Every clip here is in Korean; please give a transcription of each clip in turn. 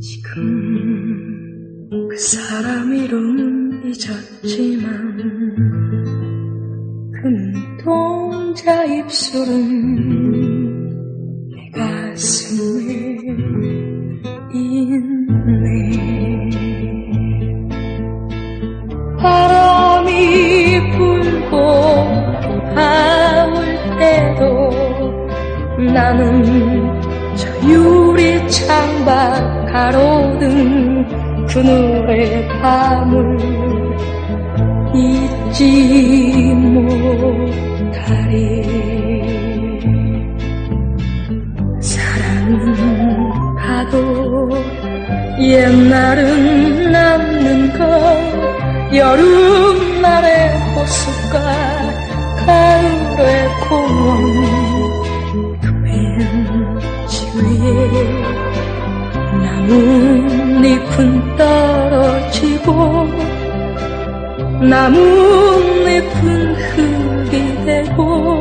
지금 그 사람 이름 잊었지만 그 눈동자 입술은 내 가슴에 있네. 바람이 불고 가을 때도 나는 저 유리 창밖 가로등 그늘의 밤을 잊지 못하리. 사랑은 가도 옛날은 남는 것 여름 나뭇잎은 떨어지고 나뭇잎은 흙이 되고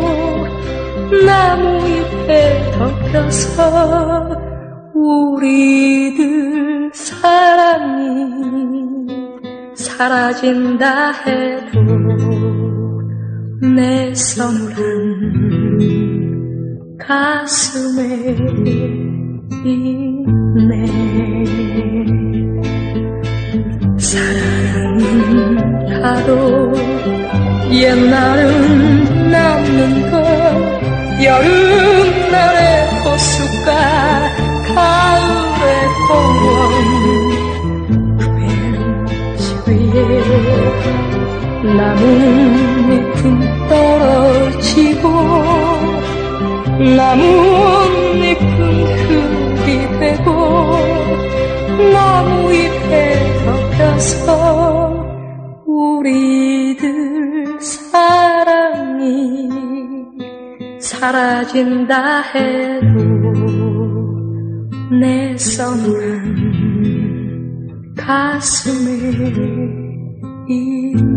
나무잎에 덮여서 우리들 사랑이 사라진다 해도 내 서늘한 가슴에 있네. 사랑은 가도 옛날은 남는 것 여름날의 호숫가 가을의 공원. 그 벤치 위에 나뭇잎은 떨어지고 나뭇잎은 흙이 되고 나무잎에 덮여서 우리들 사랑이 사라진다 해도 내 서늘한 가슴에 있네